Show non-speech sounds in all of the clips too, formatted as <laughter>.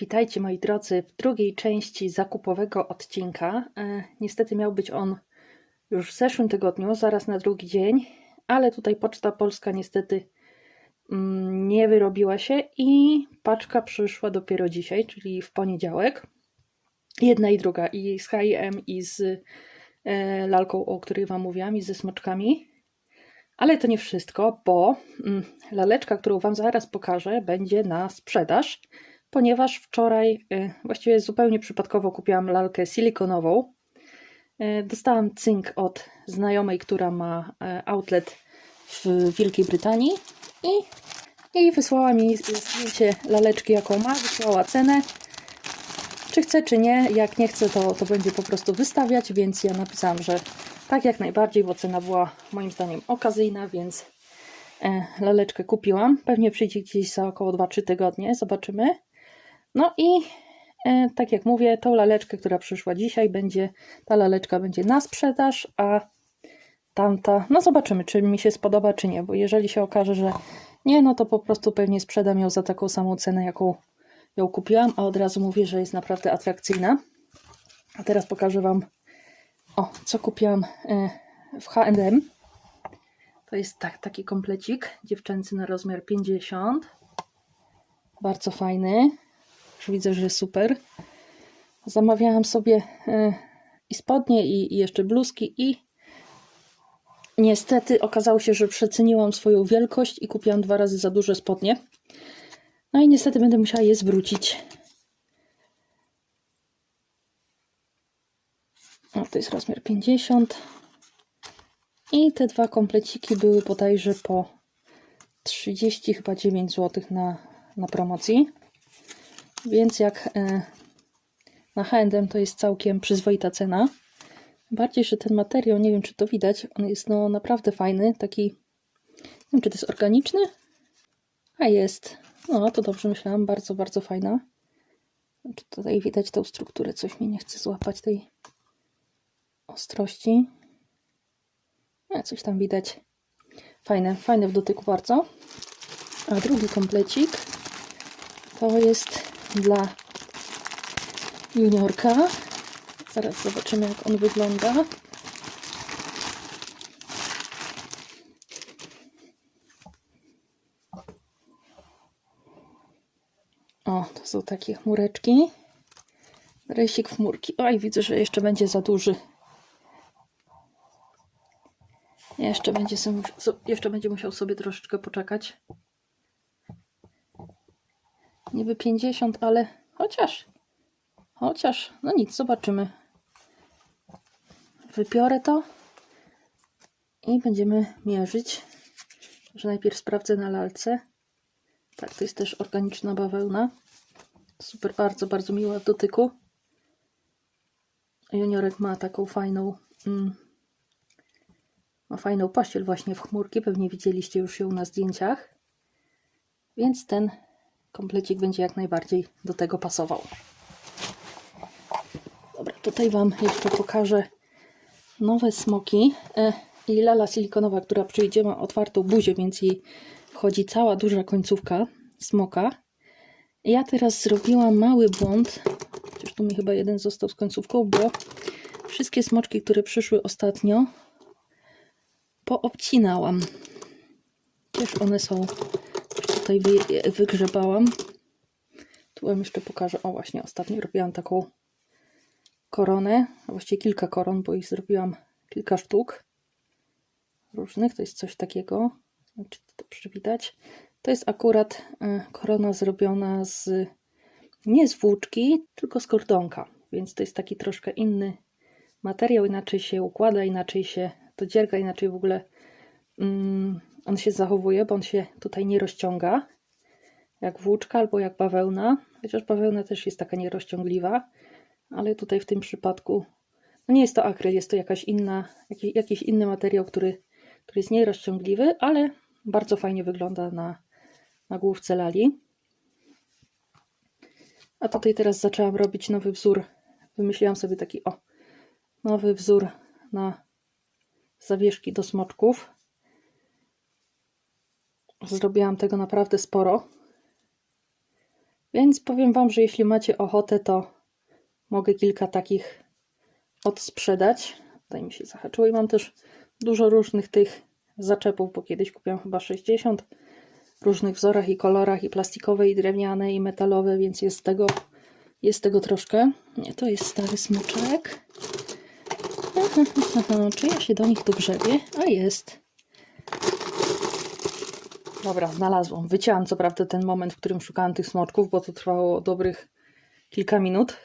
Witajcie moi drodzy w drugiej części zakupowego odcinka. E, niestety miał być on już w zeszłym tygodniu, zaraz na drugi dzień, ale tutaj Poczta Polska niestety mm, nie wyrobiła się i paczka przyszła dopiero dzisiaj, czyli w poniedziałek. Jedna i druga, i z H&M i z e, lalką, o której Wam mówiłam, i ze smoczkami. Ale to nie wszystko, bo mm, laleczka, którą Wam zaraz pokażę, będzie na sprzedaż ponieważ wczoraj, y, właściwie zupełnie przypadkowo kupiłam lalkę silikonową. Y, dostałam cynk od znajomej, która ma e, outlet w Wielkiej Brytanii i, wysłała mi zdjęcie laleczki, jaką ma, wysłała cenę. Czy chcę, czy nie. Jak nie chcę, to, to będzie po prostu wystawiać, więc ja napisałam, że tak jak najbardziej, bo cena była moim zdaniem okazyjna, więc e, laleczkę kupiłam. Pewnie przyjdzie gdzieś za około 2-3 tygodnie, zobaczymy. No i e, tak jak mówię, tą laleczkę, która przyszła dzisiaj, będzie ta laleczka będzie na sprzedaż, a tamta, no zobaczymy, czy mi się spodoba, czy nie, bo jeżeli się okaże, że nie, no to po prostu pewnie sprzedam ją za taką samą cenę, jaką ją kupiłam, a od razu mówię, że jest naprawdę atrakcyjna. A teraz pokażę Wam, o, co kupiłam e, w H&M. To jest tak, taki komplecik dziewczęcy na rozmiar 50. Bardzo fajny. Widzę, że super. Zamawiałam sobie e, i spodnie, i jeszcze bluzki, i niestety okazało się, że przeceniłam swoją wielkość i kupiłam dwa razy za duże spodnie. No i niestety będę musiała je zwrócić. O, to jest rozmiar 50. I te dwa kompleciki były bodajże po 30 chyba 9 zł na, na promocji. Więc jak e, na H&M to jest całkiem przyzwoita cena. Bardziej, że ten materiał, nie wiem czy to widać, on jest no naprawdę fajny, taki, nie wiem czy to jest organiczny, a jest, no to dobrze myślałam, bardzo, bardzo fajna. Czy tutaj widać tą strukturę, coś mi nie chce złapać tej ostrości. A, coś tam widać. Fajne, fajne w dotyku bardzo. A drugi komplecik to jest dla juniorka. Zaraz zobaczymy, jak on wygląda. O, to są takie chmureczki. Rejsik chmurki. Oj, widzę, że jeszcze będzie za duży. Jeszcze będzie, sobie, jeszcze będzie musiał sobie troszeczkę poczekać niby 50, ale chociaż, chociaż, no nic, zobaczymy. Wypiorę to i będziemy mierzyć. Że najpierw sprawdzę na lalce. Tak, to jest też organiczna bawełna. Super, bardzo, bardzo miła w dotyku. Juniorek ma taką fajną, mm, ma fajną pościel właśnie w chmurki. Pewnie widzieliście już ją na zdjęciach. Więc ten komplecik będzie jak najbardziej do tego pasował. Dobra, tutaj Wam jeszcze pokażę nowe smoki e, i lala silikonowa, która przyjdzie ma otwartą buzię, więc jej wchodzi cała duża końcówka smoka. Ja teraz zrobiłam mały błąd, chociaż tu mi chyba jeden został z końcówką, bo wszystkie smoczki, które przyszły ostatnio poobcinałam. Też one są tutaj wy, wygrzebałam. Tu Wam jeszcze pokażę. O, właśnie ostatnio robiłam taką koronę. A właściwie kilka koron, bo ich zrobiłam kilka sztuk różnych. To jest coś takiego. Czy to dobrze widać? To jest akurat e, korona zrobiona z nie z włóczki, tylko z kordonka. Więc to jest taki troszkę inny materiał. Inaczej się układa, inaczej się to dzierga, inaczej w ogóle mm, on się zachowuje, bo on się tutaj nie rozciąga jak włóczka albo jak bawełna, chociaż bawełna też jest taka nierozciągliwa, ale tutaj w tym przypadku no nie jest to akryl, jest to jakaś inna, jakiś, inny materiał, który, który jest nierozciągliwy, ale bardzo fajnie wygląda na, na główce lali. A tutaj teraz zaczęłam robić nowy wzór. Wymyśliłam sobie taki o, nowy wzór na zawieszki do smoczków. Zrobiłam tego naprawdę sporo. Więc powiem Wam, że jeśli macie ochotę, to mogę kilka takich odsprzedać. Tutaj mi się zahaczyło i mam też dużo różnych tych zaczepów, bo kiedyś kupiłam chyba 60 w różnych wzorach i kolorach, i plastikowe, i drewniane, i metalowe, więc jest tego, jest tego troszkę. Nie, to jest stary smoczek. <laughs> Czy ja się do nich dogrzebię? A jest. Dobra, znalazłam. Wycięłam co prawda ten moment, w którym szukałam tych smoczków, bo to trwało dobrych kilka minut,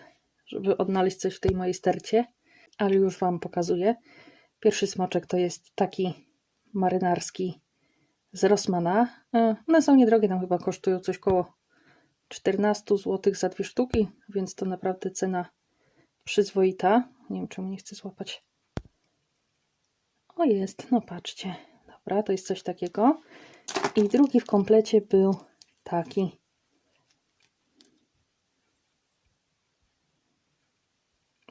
żeby odnaleźć coś w tej mojej stercie, ale już Wam pokazuję. Pierwszy smoczek to jest taki marynarski z Rossmana. E, One są niedrogie, tam chyba kosztują coś koło 14 zł za dwie sztuki, więc to naprawdę cena przyzwoita. Nie wiem, czemu nie chcę złapać. O, jest, no patrzcie. Dobra, to jest coś takiego. I drugi w komplecie był taki.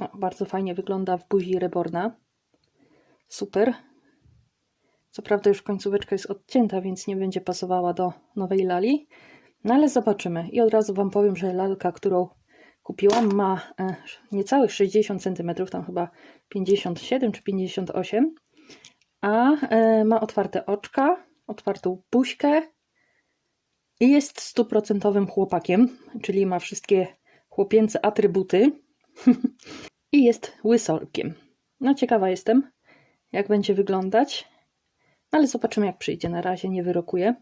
O, bardzo fajnie wygląda w buzi reborna. Super. Co prawda już końcóweczka jest odcięta, więc nie będzie pasowała do nowej lali. No ale zobaczymy. I od razu Wam powiem, że lalka, którą kupiłam ma niecałych 60 cm, tam chyba 57 czy 58 a e, ma otwarte oczka, otwartą buźkę i jest stuprocentowym chłopakiem, czyli ma wszystkie chłopięce atrybuty <laughs> i jest łysolkiem. No ciekawa jestem, jak będzie wyglądać, ale zobaczymy jak przyjdzie. Na razie nie wyrokuję.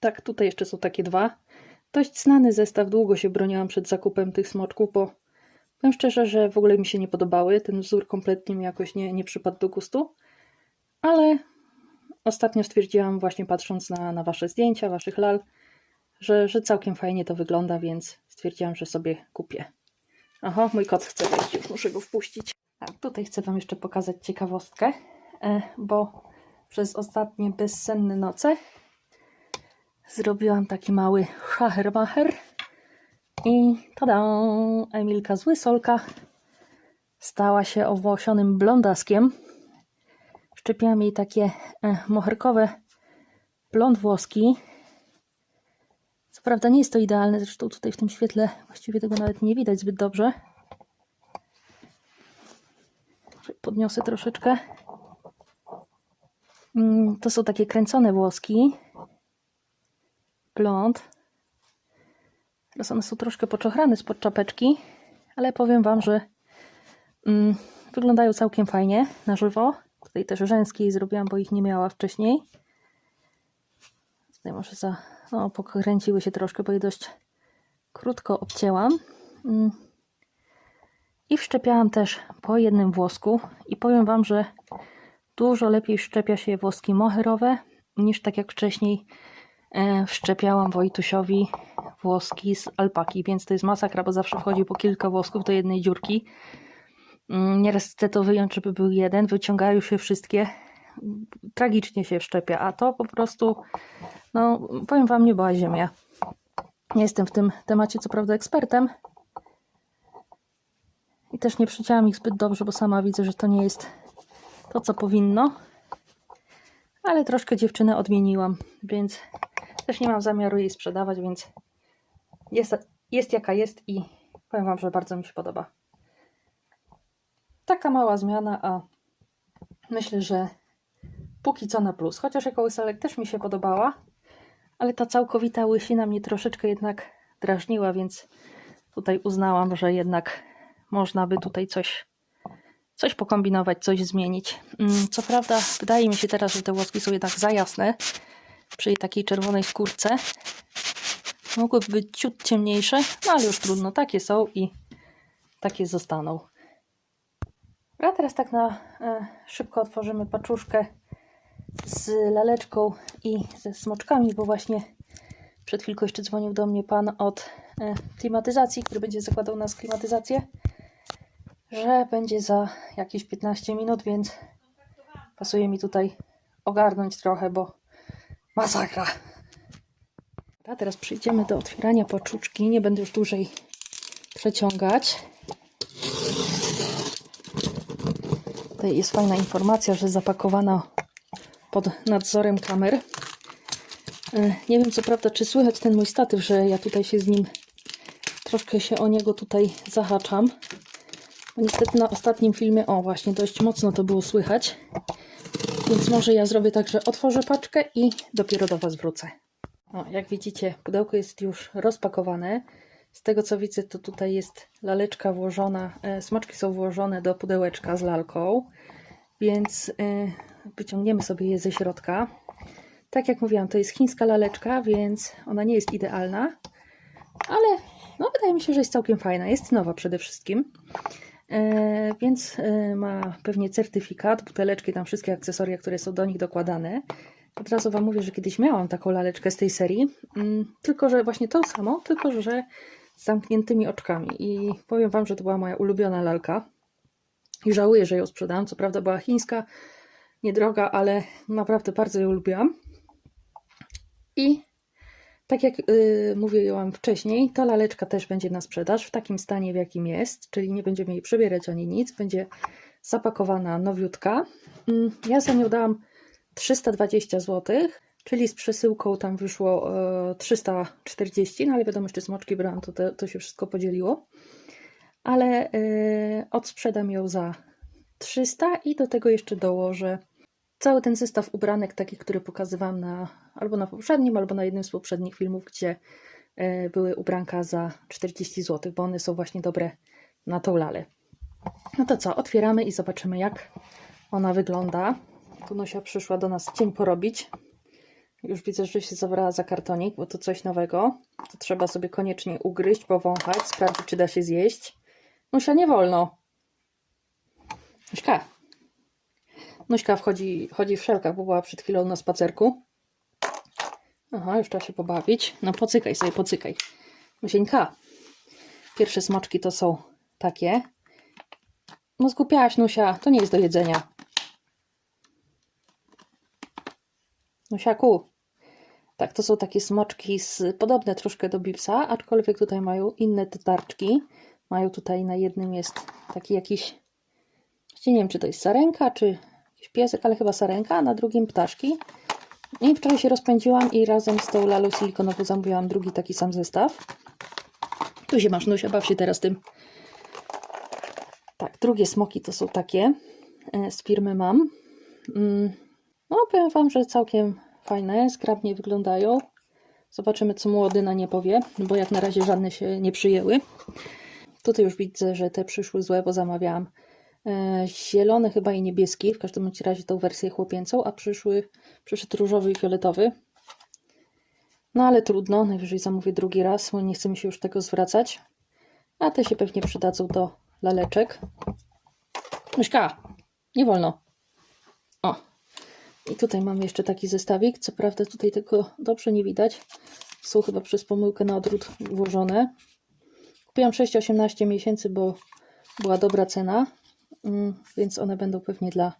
Tak, tutaj jeszcze są takie dwa. Dość znany zestaw, długo się broniłam przed zakupem tych smoczków, bo powiem szczerze, że w ogóle mi się nie podobały. Ten wzór kompletnie mi jakoś nie, nie przypadł do gustu. Ale ostatnio stwierdziłam, właśnie patrząc na, na Wasze zdjęcia, Waszych lal, że, że całkiem fajnie to wygląda, więc stwierdziłam, że sobie kupię. Aha, mój kot chce wejść, już muszę go wpuścić. Tak, tutaj chcę Wam jeszcze pokazać ciekawostkę, e, bo przez ostatnie bezsenne noce zrobiłam taki mały schachermacher i tada! Emilka z Łysolka stała się owłosionym blondaskiem. Szczepiłam jej takie e, moherkowe blond włoski. Co prawda nie jest to idealne, zresztą tutaj w tym świetle właściwie tego nawet nie widać zbyt dobrze. Podniosę troszeczkę. Mm, To są takie kręcone włoski. Blond. Teraz one są troszkę poczochrane spod czapeczki, ale powiem Wam, że mm, wyglądają całkiem fajnie na żywo. Tutaj też rzęskiej zrobiłam, bo ich nie miała wcześniej. Tutaj może za... No, pokręciły się troszkę, bo je dość krótko obcięłam. Mm. I wszczepiałam też po jednym włosku. I powiem Wam, że dużo lepiej wszczepia się włoski moherowe niż tak jak wcześniej e, wszczepiałam Wojtusiowi włoski z alpaki, więc to jest masakra, bo zawsze wchodzi po kilka włosków do jednej dziurki. Mm, Nieraz chcę to wyjąć, żeby był jeden, wyciągają się wszystkie. Tragicznie się wszczepia, a to po prostu, no powiem Wam, nie była ziemia. Nie jestem w tym temacie co prawda ekspertem. I też nie przycięłam ich zbyt dobrze, bo sama widzę, że to nie jest to, co powinno. Ale troszkę dziewczynę odmieniłam, więc też nie mam zamiaru jej sprzedawać, więc jest, jest jaka jest i powiem Wam, że bardzo mi się podoba. Taka mała zmiana, a myślę, że póki co na plus. Chociaż jako łyselek też mi się podobała, ale ta całkowita łysina mnie troszeczkę jednak drażniła, więc tutaj uznałam, że jednak można by tutaj coś, coś pokombinować, coś zmienić. Mm, Co prawda, wydaje mi się teraz, że te włoski są jednak za jasne przy takiej czerwonej skórce. Mogłyby być ciut ciemniejsze, no ale już trudno, takie są i takie zostaną. A teraz tak na e, szybko otworzymy paczuszkę z laleczką i ze smoczkami, bo właśnie przed chwilką jeszcze dzwonił do mnie pan od e, klimatyzacji, który będzie zakładał nas klimatyzację, że będzie za jakieś 15 minut, więc pasuje mi tutaj ogarnąć trochę, bo masakra. A teraz przejdziemy do otwierania paczuszki. Nie będę już dłużej przeciągać. Tutaj jest fajna informacja, że zapakowana pod nadzorem kamer. E, Nie wiem co prawda, czy słychać ten mój statyw, że ja tutaj się z nim troszkę się o niego tutaj zahaczam. Bo niestety na ostatnim filmie, o właśnie, dość mocno to było słychać. Więc może ja zrobię tak, że otworzę paczkę i dopiero do Was wrócę. O, jak widzicie, pudełko jest już rozpakowane. Z tego co widzę, to tutaj jest laleczka włożona, e, smaczki są włożone do pudełeczka z lalką, więc e, wyciągniemy sobie je ze środka. Tak jak mówiłam, to jest chińska laleczka, więc ona nie jest idealna, ale no, wydaje mi się, że jest całkiem fajna. Jest nowa przede wszystkim. E, więc ma pewnie certyfikat, buteleczki, tam wszystkie akcesoria, które są do nich dokładane. Od razu Wam mówię, że kiedyś miałam taką laleczkę z tej serii, mm, tylko że właśnie to samo, tylko że z zamkniętymi oczkami. I powiem Wam, że to była moja ulubiona lalka. I żałuję, że ją sprzedałam. Co prawda była chińska, niedroga, ale naprawdę bardzo ją lubiłam. I tak jak yy, mówiłam wcześniej, ta laleczka też będzie na sprzedaż w takim stanie, w jakim jest, czyli nie będziemy jej przebierać ani nic, będzie zapakowana nowiutka. Mm, Ja za nią dałam 320 zł, czyli z przesyłką tam wyszło e, 340, no ale wiadomo, jeszcze smoczki brałam, to, to, to się wszystko podzieliło. Ale e, odsprzedam ją za 300 i do tego jeszcze dołożę cały ten zestaw ubranek, taki, który pokazywałam na, albo na poprzednim, albo na jednym z poprzednich filmów, gdzie e, były ubranka za 40 zł, bo one są właśnie dobre na tą lalę. No to co, otwieramy i zobaczymy, jak ona wygląda. Kunusia przyszła do nas cień porobić. Już widzę, że się zabrała za kartonik, bo to coś nowego. To trzeba sobie koniecznie ugryźć, powąchać, sprawdzić, czy da się zjeść. Nusia, nie wolno. Nuśka. Nuśka wchodzi, chodzi w szelkach, bo była przed chwilą na spacerku. Aha, już trzeba się pobawić. No pocykaj sobie, pocykaj. Nusieńka. Pierwsze smoczki to są takie. No zgupiałaś, Nusia. To nie jest do jedzenia. Nusiaku. Tak, to są takie smoczki z, podobne troszkę do bipsa, aczkolwiek tutaj mają inne tarczki. Mają tutaj na jednym jest taki jakiś, nie wiem czy to jest sarenka, czy jakiś piesek, ale chyba sarenka, a na drugim ptaszki. I wczoraj się rozpędziłam i razem z tą lalą silikonową zamówiłam drugi taki sam zestaw. Tu się masz, Nusia, baw się teraz tym. Tak, drugie smoki to są takie e, z firmy mam. Mm, No, powiem Wam, że całkiem fajne, zgrabnie wyglądają. Zobaczymy, co młody na nie powie, bo jak na razie żadne się nie przyjęły. Tutaj już widzę, że te przyszły złe, bo zamawiałam e, zielony chyba i niebieski, w każdym razie tą wersję chłopięcą, a przyszły, przyszedł różowy i fioletowy. No ale trudno, najwyżej zamówię drugi raz, bo nie chce mi się już tego zwracać. A te się pewnie przydadzą do laleczek. Myszka, nie wolno. I tutaj mamy jeszcze taki zestawik. Co prawda tutaj tego dobrze nie widać. Są chyba przez pomyłkę na odwrót włożone. Kupiłam 6-18 miesięcy, bo była dobra cena. Mm, Więc one będą pewnie dla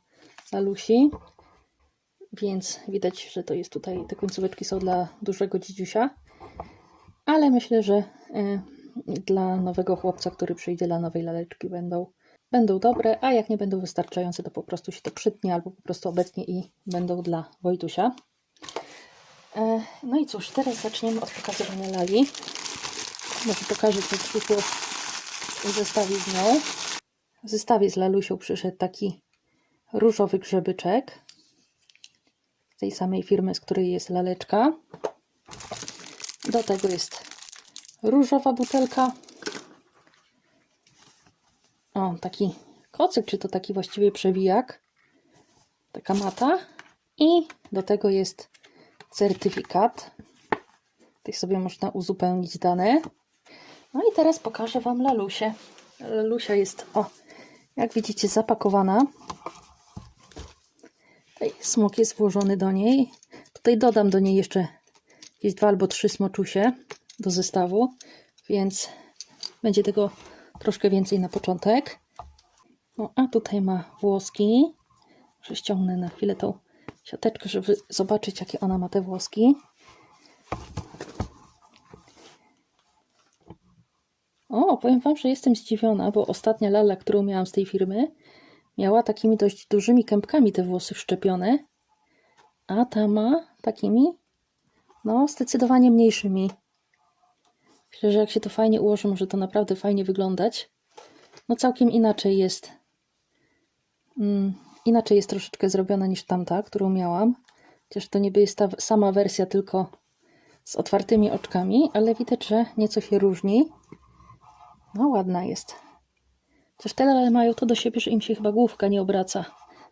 Lalusi. Więc widać, że to jest tutaj, te końcóweczki są dla dużego dzidziusia. Ale myślę, że y, dla nowego chłopca, który przyjdzie dla nowej laleczki będą będą dobre, a jak nie będą wystarczające, to po prostu się to przytnie albo po prostu obecnie i będą dla Wojtusia. E, No i cóż, teraz zaczniemy od pokazywania lali. Może pokażę, co w zestawie z nią. W zestawie z lalusią przyszedł taki różowy grzebyczek z tej samej firmy, z której jest laleczka. Do tego jest różowa butelka taki kocyk, czy to taki właściwie przewijak. Taka mata. I do tego jest certyfikat. Tutaj sobie można uzupełnić dane. No i teraz pokażę Wam Lalusię. Lalusia jest, o, jak widzicie, zapakowana. Tutaj smok jest włożony do niej. Tutaj dodam do niej jeszcze jakieś dwa albo trzy smoczusie do zestawu, więc będzie tego troszkę więcej na początek. No a tutaj ma włoski. Może ściągnę na chwilę tą siateczkę, żeby zobaczyć, jakie ona ma te włoski. O, powiem Wam, że jestem zdziwiona, bo ostatnia lala, którą miałam z tej firmy, miała takimi dość dużymi kępkami te włosy wszczepione, a ta ma takimi, no, zdecydowanie mniejszymi. Myślę, że jak się to fajnie ułoży, może to naprawdę fajnie wyglądać. No całkiem inaczej jest. Mm, inaczej jest troszeczkę zrobiona niż tamta, którą miałam. Chociaż to niby jest ta sama wersja, tylko z otwartymi oczkami, ale widać, że nieco się różni. No ładna jest. Chociaż te mają to do siebie, że im się chyba główka nie obraca.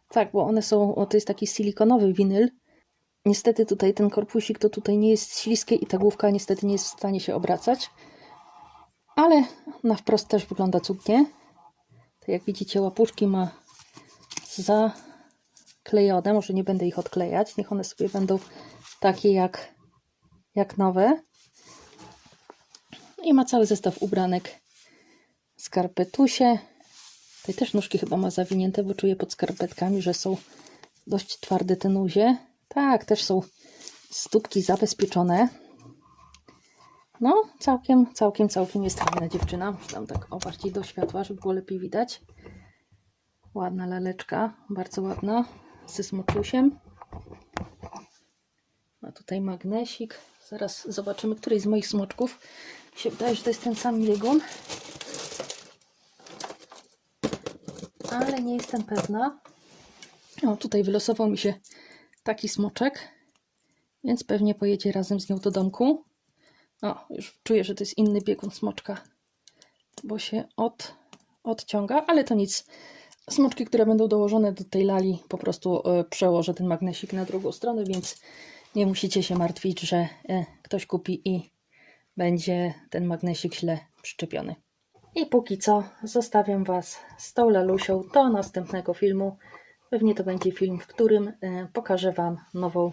Tak, bo one są, o, to jest taki silikonowy winyl. Niestety tutaj ten korpusik to tutaj nie jest śliskie i ta główka niestety nie jest w stanie się obracać. Ale na wprost też wygląda cudnie. Tak jak widzicie łapuszki ma zaklejone. Może nie będę ich odklejać. Niech one sobie będą takie jak, jak nowe. I ma cały zestaw ubranek. Skarpetusie. Tutaj też nóżki chyba ma zawinięte, bo czuję pod skarpetkami, że są dość twarde te nuzie. Tak, też są stópki zabezpieczone. No, całkiem, całkiem, całkiem jest fajna dziewczyna. Tam tak o bardziej do światła, żeby było lepiej widać. Ładna laleczka, bardzo ładna, ze smoczusiem. Ma tutaj magnesik. Zaraz zobaczymy, który z moich smoczków. Mi się wydaje, że to jest ten sam biegun. Ale nie jestem pewna. O, tutaj wylosował mi się taki smoczek, więc pewnie pojedzie razem z nią do domku. O, już czuję, że to jest inny biegun smoczka, bo się od, odciąga, ale to nic. Smoczki, które będą dołożone do tej lali, po prostu e, przełożę ten magnesik na drugą stronę, więc nie musicie się martwić, że e, ktoś kupi i będzie ten magnesik źle przyczepiony. I póki co zostawiam Was z tą lalusią do następnego filmu. Pewnie to będzie film, w którym e, pokażę Wam nową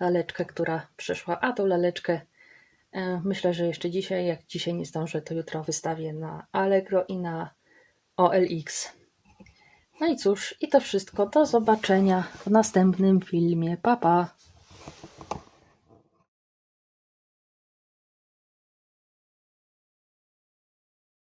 laleczkę, która przyszła. A tą laleczkę e, myślę, że jeszcze dzisiaj, jak dzisiaj nie zdążę, to jutro wystawię na Allegro i na OLX. No i cóż, i to wszystko. Do zobaczenia w następnym filmie. Pa, pa!